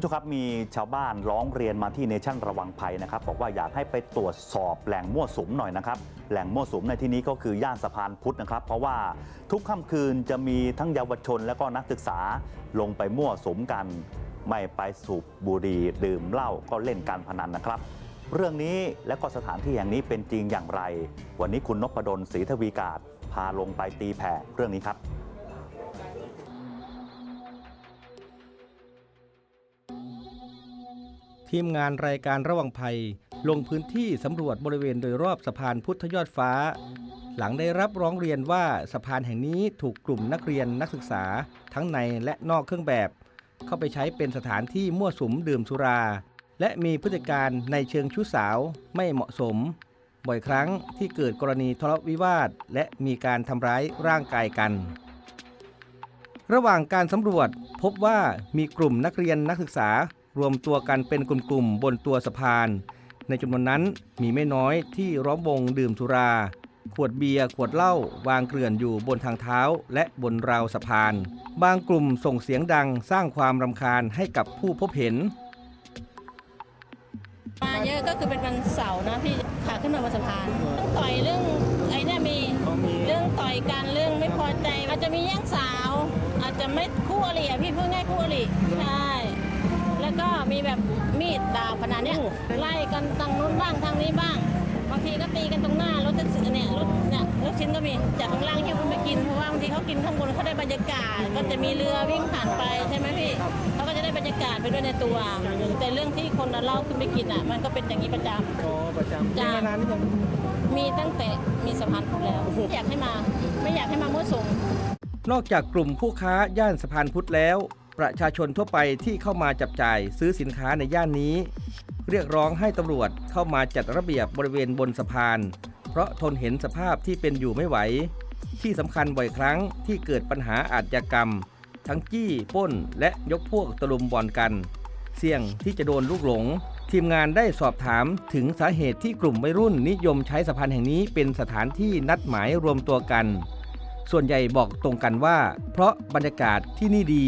คุณผู้ชมครับมีชาวบ้านร้องเรียนมาที่เนชั่นระวังภัยนะครับบอกว่าอยากให้ไปตรวจสอบแหล่งมั่วสุมหน่อยนะครับแหล่งมั่วสุมในที่นี้ก็คือย่านสะพานพุทธนะครับ เพราะว่าทุกค่ำคืนจะมีทั้งเยาวชนและก็นักศึกษาลงไปมั่วสุมกัน ไม่ไปสูบบุหรี่ดื่มเหล้าก็เล่นการพนันนะครับ เรื่องนี้และก็สถานที่แห่งนี้เป็นจริงอย่างไร วันนี้คุณนพดลศรีทวีกาศพาลงไปตีแผ่เรื่องนี้ครับ ทีมงานรายการระวังภัย ลงพื้นที่สำรวจบริเวณโดยรอบสะพานพุทธยอดฟ้า หลังได้รับร้องเรียนว่าสะพานแห่งนี้ถูกกลุ่มนักเรียนนักศึกษา ทั้งในและนอกเครื่องแบบ เข้าไปใช้เป็นสถานที่มั่วสุมดื่มสุรา และมีพฤติการในเชิงชู้สาวไม่เหมาะสม บ่อยครั้งที่เกิดกรณีทะเลาะวิวาท และมีการทำร้ายร่างกายกันระหว่างการสำรวจพบว่ามีกลุ่มนักเรียนนักศึกษา รวมตัวกันเป็นกลุ่มๆบนตัวสะพาน ในจำนวนนั้นมีไม่น้อยที่ร้อมวงดื่มสุรา ขวดเบียร์ขวดเหล้าวางเกลื่อนอยู่บนทางเท้าและบนราวสะพาน บางกลุ่มส่งเสียงดังสร้างความรำคาญให้กับผู้พบเห็นมาเยอะก็คือเป็นวันเสาร์นะพี่ขาขึ้นมาบนสะพานต่อยเรื่องไอ้นี่มีเรื่องต่อยกันเรื่องไม่พอใจอาจจะมีแย่งสาว อาจจะไม่คู่อริอะพี่พูดง่ายคู่อริใช่ ก็มีแบบมีดดาบขนาดเนี้ยไล่กันทางนู้นบ้างทางนี้บ้าง บางทีก็ตีกันตรงหน้ารถแท็กซี่เนี่ยรถเนี่ยรถชิ้นก็มีจากข้างล่างที่คุณไปกินเพราะว่าบางทีเขากินข้างบนเขาได้บรรยากาศ ก็จะมีเรือวิ่งผ่านไปใช่ไหมพี่เขาก็จะได้บรรยากาศไปด้วยในตัว แต่เรื่องที่คนเอาเหล้าขึ้นไปกินอะมันก็เป็นอย่างนี้ประจำอ๋อประจำจ้ะมานานหรือยังมีตั้งแต่มีสะพานพุทธแล้วอยากให้มาไม่อยากให้มามั่วสุมนอกจากกลุ่มผู้ค้าย่านสะพานพุทธแล้ว ประชาชนทั่วไปที่เข้ามาจับจ่ายซื้อสินค้าในย่านนี้ เรียกร้องให้ตำรวจเข้ามาจัดระเบียบบริเวณบนสะพาน เพราะทนเห็นสภาพที่เป็นอยู่ไม่ไหว ที่สำคัญบ่อยครั้งที่เกิดปัญหาอาชญากรรม ทั้งจี้ป้นและยกพวกตะลุมบอลกัน เสี่ยงที่จะโดนลูกหลง ทีมงานได้สอบถามถึงสาเหตุที่กลุ่มวัยรุ่นนิยมใช้สะพานแห่งนี้เป็นสถานที่นัดหมายรวมตัวกันส่วนใหญ่บอกตรงกันว่า เพราะบรรยากาศที่นี่ดี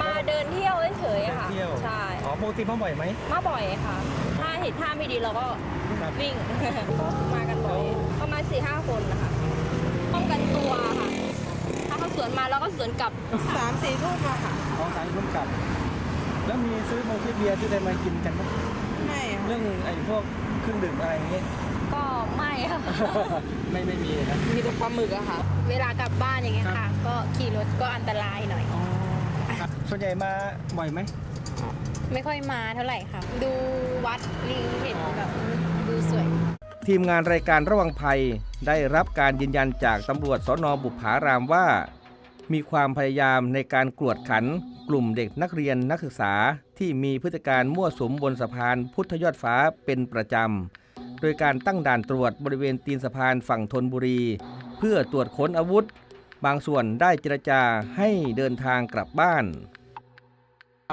มาเดินเที่ยวเฉยๆอะค่ะ เที่ยวใช่ อ๋อปกติมาบ่อยไหมมาบ่อยค่ะ ถ้าเห็นท่าไม่ดีเราก็ครับวิ่ง ก็มากันบ่อย ประมาณ4ี่ห้าคนนะคะ ป้องกันตัวค่ะ ถ้าเขาสวนมาเราก็สวนกลับ สามสี่ทุ่มอะค่ะ ของสายร่วมกับ แล้วมีซื้อโมซื้อเบียร์ที่ได้มากินกันไหมไม่อะเรื่องไอ้พวกเครื่องดื่มอะไรอย่างเงี้ย ก็ไม่ค่ะ ไม่ไม่มีนะ มีแต่ปลาหมึกอะค่ะ เวลากลับบ้านอย่างเงี้ยครัค่ะ บ ก็ขี่รถก็อันตรายหน่อย ส่วนใหญ่มาบ่อยไหมไม่ค่อยมาเท่าไหร่ค่ะ ดูวัดลิงเห็นแบบดูสวย ทีมงานรายการระวังภัยได้รับการยืนยันจากตำรวจสนบุพารามว่า มีความพยายามในการกวดขันกลุ่มเด็กนักเรียนนักศึกษาที่มีพฤติการมั่วสุมบนสะพานพุทธยอดฟ้าเป็นประจำ โดยการตั้งด่านตรวจบริเวณตีนสะพานฝั่งธนบุรี เพื่อตรวจค้นอาวุธ บางส่วนได้เจรจาให้เดินทางกลับบ้าน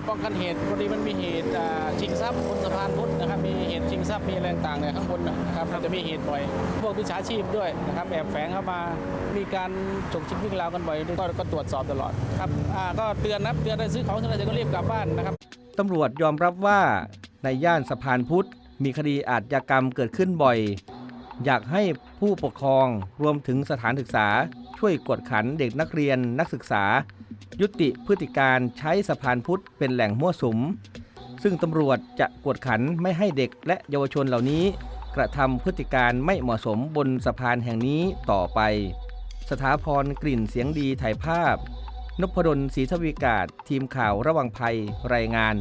ป้องกันเหตุพอดีมันมีเหตุอ่าชิงทรัพย์บนสะพานพุทธนะครับมีเหตุชิงทรัพย์มีอะไรต่างๆเนี่ยข้างบนนะครับมันจะมีเหตุบ่อย พวกวิชาชีพด้วยนะครับแอบแฝงเข้ามามีการฉกชิงวิ่งราวกันบ่อยก็ก็ตรวจสอบตลอดครับอ่าก็เตือนนะครับเตือนได้ซื้อของเท่าไหร่ก็รีบกลับบ้านนะครับ ตำรวจยอมรับว่าในย่านสะพานพุทธมีคดีอาชญากรรมเกิดขึ้นบ่อย อยากให้ผู้ปกครองรวมถึงสถานศึกษา ช่วยกวดขันเด็กนักเรียนนักศึกษา ยุติพฤติการใช้สะพานพุทธเป็นแหล่งมั่วสุม ซึ่งตำรวจจะกวดขันไม่ให้เด็กและเยาวชนเหล่านี้ กระทำพฤติการไม่เหมาะสมบนสะพานแห่งนี้ต่อไป สถาพรกลิ่นเสียงดีถ่ายภาพนพดลศรีทวีกาศทีมข่าวระวังภัยรายงาน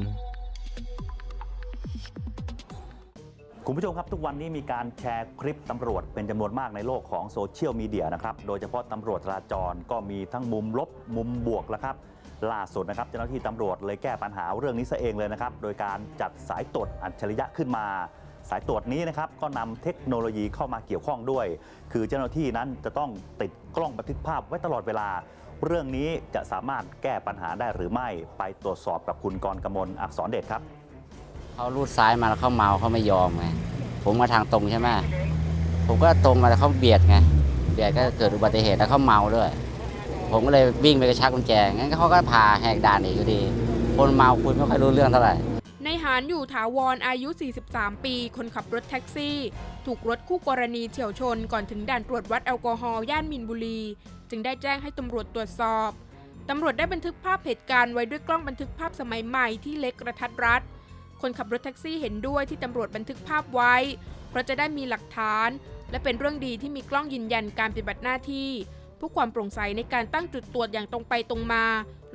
คุณผู้ชมครับทุกวันนี้มีการแชร์คลิปตำรวจเป็นจำนวนมากในโลกของโซเชียลมีเดียนะครับ โดยเฉพาะตำรวจจราจรก็มีทั้งมุมลบมุมบวกแล้วครับ ล่าสุดนะครับเจ้าหน้าที่ตำรวจเลยแก้ปัญหาเรื่องนี้ซะเองเลยนะครับ โดยการจัดสายตรวจอัจฉริยะขึ้นมา สายตรวจนี้นะครับก็นำเทคโนโลยีเข้ามาเกี่ยวข้องด้วย คือเจ้าหน้าที่นั้นจะต้องติดกล้องบันทึกภาพไว้ตลอดเวลา เรื่องนี้จะสามารถแก้ปัญหาได้หรือไม่ไปตรวจสอบกับคุณกรกมลอักษรเดชครับ เขาลูดซ้ายมาแล้วเขาเมาเขาไม่ยอมไงผมมาทางตรงใช่ไหมผมก็ตรงมาแล้วเขาเบียดไงเบียดก็เกิดอุบัติเหตุแล้วเขาเมาด้วย ผมก็เลยวิ่งไปกระชากกุญแจงั้นเขาก็พาแหกด่านอีกอยู่ดี คนเมาคุยไม่ค่อยรู้เรื่องเท่าไหร่ในหารอยู่ถาวรอายุ 43 ปี คนขับรถแท็กซี่ ถูกรถคู่กรณีเฉียวชนก่อนถึงด่านตรวจวัดแอลกอฮอล์ย่านมินบุรี จึงได้แจ้งให้ตำรวจตรวจสอบ ตำรวจได้บันทึกภาพเหตุการณ์ไว้ด้วยกล้องบันทึกภาพสมัยใหม่ที่เล็กกระทัดรัด คนขับรถแท็กซี่เห็นด้วยที่ตำรวจบันทึกภาพไว้ เพราะจะได้มีหลักฐาน และเป็นเรื่องดีที่มีกล้องยืนยันการปฏิบัติหน้าที่เพื่อความโปร่งใสในการตั้งจุดตรวจอย่างตรงไปตรงมา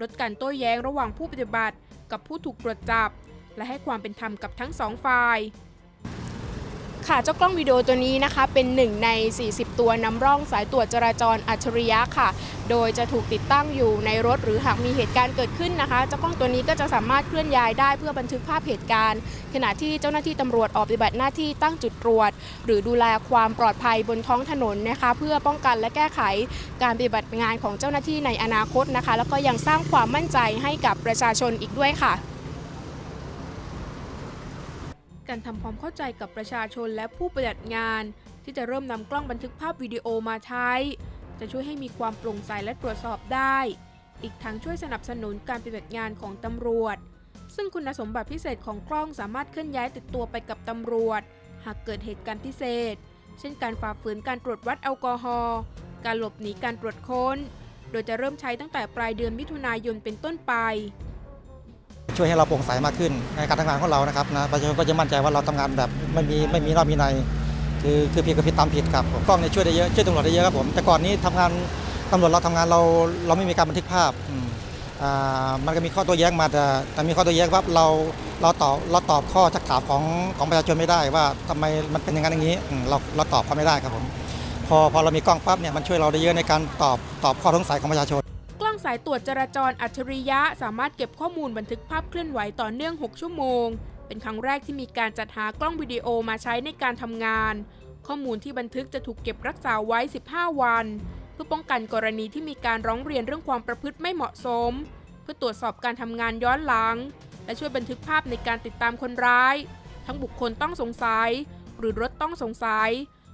ลดการโต้แย้งระหว่างผู้ปฏิบัติ กับผู้ถูกตรวจจับ และให้ความเป็นธรรมกับทั้งสองฝ่าย ค่ะเจ้ากล้องวิดีโอตัวนี้นะคะ เป็นหนึ่งใน 40 ตัวนำร่องสายตรวจจราจรอัจฉริยะค่ะ โดยจะถูกติดตั้งอยู่ในรถหรือหากมีเหตุการณ์เกิดขึ้นนะคะเจ้ากล้องตัวนี้ก็จะสามารถเคลื่อนย้ายได้เพื่อบันทึกภาพเหตุการณ์ ขณะที่เจ้าหน้าที่ตำรวจออกปฏิบัติหน้าที่ตั้งจุดตรวจ หรือดูแลความปลอดภัยบนท้องถนนนะคะ เพื่อป้องกันและแก้ไขการปฏิบัติงานของเจ้าหน้าที่ในอนาคตนะคะ แล้วก็ยังสร้างความมั่นใจให้กับประชาชนอีกด้วยค่ะ การทำความเข้าใจกับประชาชนและผู้ปฏิบัติงาน ที่จะเริ่มนำกล้องบันทึกภาพวิดีโอมาใช้ จะช่วยให้มีความโปร่งใสและตรวจสอบได้ อีกทั้งช่วยสนับสนุนการปฏิบัติงานของตำรวจ ซึ่งคุณสมบัติพิเศษของกล้องสามารถเคลื่อนย้ายติดตัวไปกับตำรวจ หากเกิดเหตุการณ์พิเศษ เช่นการฝ่าฝืนการตรวจวัดแอลกอฮอล์การหลบหนีการตรวจค้น โดยจะเริ่มใช้ตั้งแต่ปลายเดือนมิถุนายนเป็นต้นไป ช่วยให้เราโปร่งใสมากขึ้นในการทำงานของเรานะครับนะประชาชนก็จะมั่นใจว่าเราทำงานแบบไม่มีไม่มีนอกมีในคือคือผิดก็ผิดตามผิดครับผมกล้องเนี่ยช่วยได้เยอะช่วยตำรวจได้เยอะครับผมแต่ก่อนนี้ทำงานตำรวจเราทำงานเราเราไม่มีการบันทึกภาพอ่ามันก็มีข้อตัวแย้งมาแต่แต่มีข้อตัวแย้งว่าเราเราตอบเราตอบข้อชักถามของของประชาชนไม่ได้ว่าทำไมมันเป็นอย่างนั้นอย่างนี้เราเราตอบเขาไม่ได้ครับผมพอพอเรามีกล้องปั๊บเนี่ยมันช่วยเราได้เยอะในการตอบตอบข้อสงสัยของประชาชน สายตรวจจราจรอัจฉริยะสามารถเก็บข้อมูลบันทึกภาพเคลื่อนไหวต่อเนื่อง 6 ชั่วโมง เป็นครั้งแรกที่มีการจัดหากล้องวิดีโอมาใช้ในการทำงาน ข้อมูลที่บันทึกจะถูกเก็บรักษาไว้ 15 วัน เพื่อป้องกันกรณีที่มีการร้องเรียนเรื่องความประพฤติไม่เหมาะสม เพื่อตรวจสอบการทำงานย้อนหลัง และช่วยบันทึกภาพในการติดตามคนร้าย ทั้งบุคคลต้องสงสัย หรือรถต้องสงสัย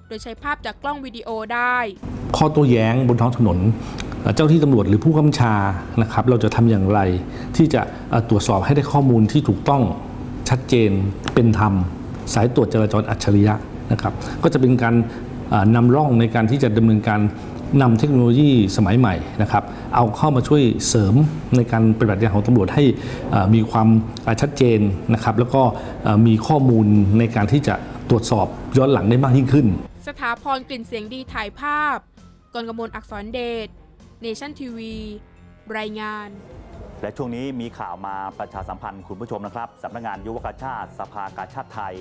โดยใช้ภาพจากกล้องวิดีโอได้ข้อโต้แย้งบนท้องถนน เจ้าที่ตำรวจหรือผู้กำกับชานะครับ เราจะทำอย่างไร ที่จะตรวจสอบให้ได้ข้อมูลที่ถูกต้องชัดเจนเป็นธรรม สายตรวจจราจรอัจฉริยะนะครับ ก็จะเป็นการนำร่องในการที่จะดำเนินการนำเทคโนโลยีสมัยใหม่นะครับเอาเข้ามาช่วยเสริมในการปฏิบัติงานของตำรวจให้มีความชัดเจนนะครับ แล้วก็มีข้อมูลในการที่จะตรวจสอบย้อนหลังได้มากยิ่งขึ้น สถาพรกลิ่นเสียงดีถ่ายภาพกรกมลอักษรเดช เนชั่นทีวีรายงาน และช่วงนี้มีข่าวมาประชาสัมพันธ์คุณผู้ชมนะครับสำนักงานยุวกชาติสภากาชาติไทย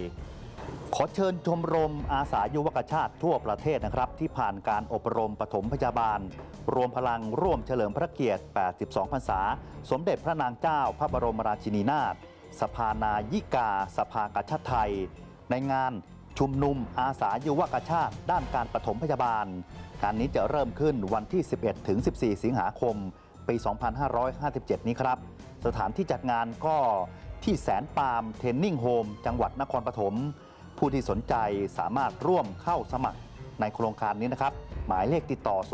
ขอเชิญชมรมอาสายุวกชาติทั่วประเทศนะครับ ที่ผ่านการอบรมปฐมพยาบาล รวมพลังร่วมเฉลิมพระเกียรติ 82 พรรษา สมเด็จพระนางเจ้าพระบรมราชินีนาถสภานายิกา สภากาชาติไทย ในงาน ชุมนุมอาสายุวกชาติด้านการปฐมพยาบาล การนี้จะเริ่มขึ้นวันที่ 11 ถึง 14 สิงหาคม ปี 2557 นี้ครับ สถานที่จัดงานก็ที่แสนปาล์มเทนนิ่งโฮมจังหวัดนครปฐม ผู้ที่สนใจสามารถร่วมเข้าสมัครในโครงการนี้นะครับ หมายเลขติดต่อ 02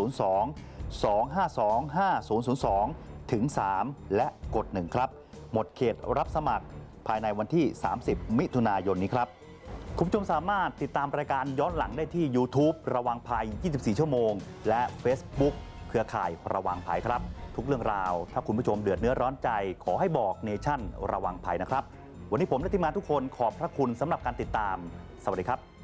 252 5002 ถึง 3 และกด 1 ครับ หมดเขตรับสมัครภายในวันที่ 30 มิถุนายนนี้ครับ คุณผู้ชมสามารถติดตามรายการย้อนหลังได้ที่ YouTube ระวังภัย 24 ชั่วโมง และ Facebook เครือข่ายระวังภัยครับ ทุกเรื่องราว ถ้าคุณผู้ชมเดือดเนื้อร้อนใจ ขอให้บอกเนชั่นระวังภัยนะครับ วันนี้ผมและทีมงานทุกคนขอบพระคุณสำหรับการติดตาม สวัสดีครับ